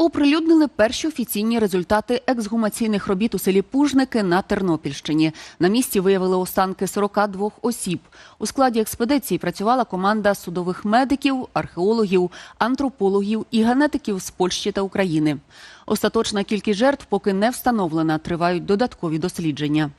Оприлюднили перші офіційні результати ексгумаційних робіт у селі Пужники на Тернопільщині. На місці виявили останки 42 осіб. У складі експедиції працювала команда судових медиків, археологів, антропологів і генетиків з Польщі та України. Остаточна кількість жертв поки не встановлена. Тривають додаткові дослідження.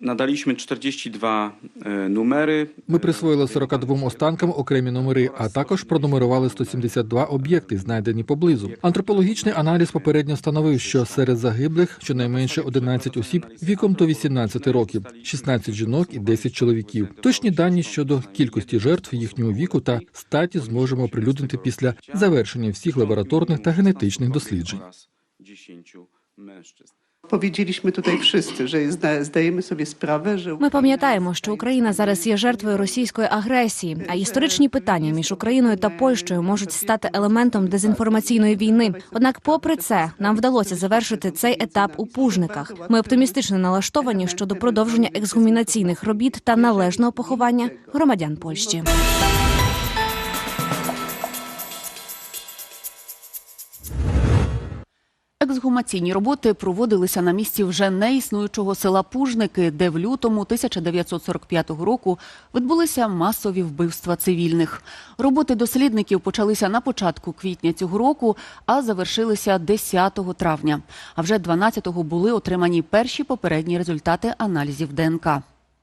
Nadaliśmy 42 e, numery. Ми присвоїли 42 останкам окремі номери, а також пронумерували 172 об'єкти, знайдені поблизу. Антропологічний аналіз попередньо встановив, що серед загиблих щонайменше 11 осіб віком до 18 років, 16 жінок і 10 чоловіків. Точні дані щодо кількості жертв їхнього віку та статі зможемо оприлюднити після завершення всіх лабораторних та генетичних досліджень. oraz 10 mężczyzn. Powiedzieliśmy tutaj wszyscy, że zda, zdajemy sobie sprawę, że Ми пам'ятаємо, що Україна зараз є жертвою російської агресії, а історичні питання між Україною та Польщею можуть стати елементом дезінформаційної війни. Однак, попри це, нам вдалося завершити цей етап у пужниках. Ми оптимістично налаштовані щодо продовження ексгумінаційних робіт та належного поховання громадян Польщі. Ексгумаційні роботи проводилися на місці вже неіснуючого села Пужники, де в лютому 1945 року відбулися масові вбивства цивільних. Роботи дослідників почалися на початку квітня цього року, а завершилися 10 травня. А вже 12-го були отримані перші попередні результати аналізів ДНК.